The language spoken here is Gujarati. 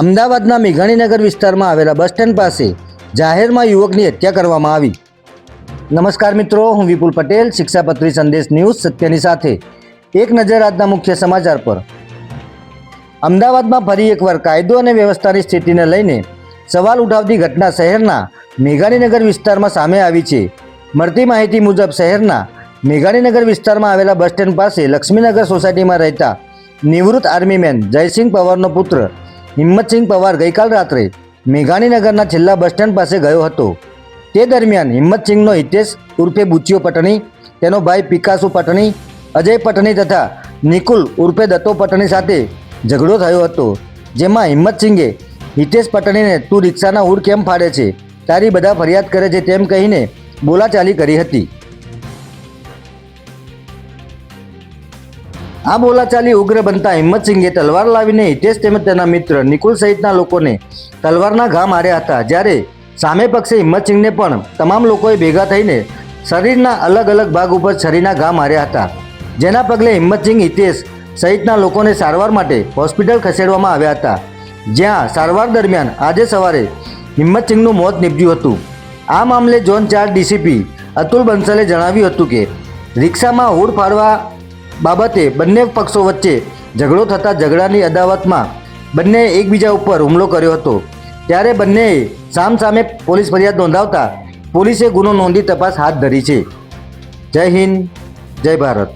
અમદાવાદના મેઘાણીનગર વિસ્તારમાં આવેલા બસ સ્ટેન્ડ પાસે જાહેરમાં યુવકની હત્યા કરવામાં આવી. નમસ્કાર મિત્રો, હું વિપુલ પટેલ, શિક્ષાપત્રી સંદેશ ન્યૂઝ સત્યની સાથે. એક નજર આજના મુખ્ય સમાચાર પર. અમદાવાદમાં ફરી એકવાર કાયદો અને વ્યવસ્થાની સ્થિતિને લઈને સવાલ ઉઠાવતી ઘટના શહેરના મેઘાણીનગર વિસ્તારમાં સામે આવી છે. મળતી માહિતી મુજબ શહેરના મેઘાણીનગર વિસ્તારમાં આવેલા બસ સ્ટેન્ડ પાસે લક્ષ્મીનગર સોસાયટીમાં રહેતા નિવૃત્ત આર્મીમેન જયસિંહ પવારનો પુત્ર હિંમતસિંહ પવાર ગઈકાલ રાત્રે મેઘાણીનગરના છેલ્લા બસ સ્ટેન્ડ પાસે ગયો હતો. તે દરમિયાન હિંમતસિંહનો હિતેશ ઉર્ફે બુચિયો પટણી, તેનો ભાઈ પિકાસુ પટણી, અજય પટણી તથા નિકુલ ઉર્ફે દત્તો પટણી સાથે ઝઘડો થયો હતો, જેમાં હિંમતસિંહે હિતેશ પટણીને તું રિક્ષાના હુડ કેમ ફાડે છે, તારી બધા ફરિયાદ કરે છે તેમ કહીને બોલાચાલી કરી હતી. આ બોલાચાલી ઉગ્ર બનતા હિંમતસિંહે તલવાર લાવીને હિતેશ તેમજ તેના મિત્ર નિકુલ સહિતના લોકોને તલવારના ઘા માર્યા હતા. જ્યારે સામે પક્ષે હિંમતસિંહને પણ તમામ લોકોએ ભેગા થઈને શરીરના અલગ અલગ ભાગ ઉપર છરીના ઘા માર્યા હતા. જેના પગલે હિંમતસિંહ, હિતેશ સહિતના લોકોને સારવાર માટે હોસ્પિટલ ખસેડવામાં આવ્યા હતા. જ્યાં સારવાર દરમિયાન આજે સવારે હિંમતસિંહનું મોત નીપજ્યું હતું. આ મામલે ઝોન ચાર ડીસીપી અતુલ બંસલે જણાવ્યું હતું કે, રિક્ષામાં હુડ ફાડવા બાબતે બંને પક્ષો વચ્ચે ઝઘડો થતા ઝઘડાની અદાવતમાં બંનેએ એકબીજા ઉપર હુમલો કર્યો હતો. ત્યારે બંનેએ સામસામે પોલીસ ફરિયાદ નોંધાવતા પોલીસે ગુનો નોંધી તપાસ હાથ ધરી છે. જય હિન્દ, જય ભારત.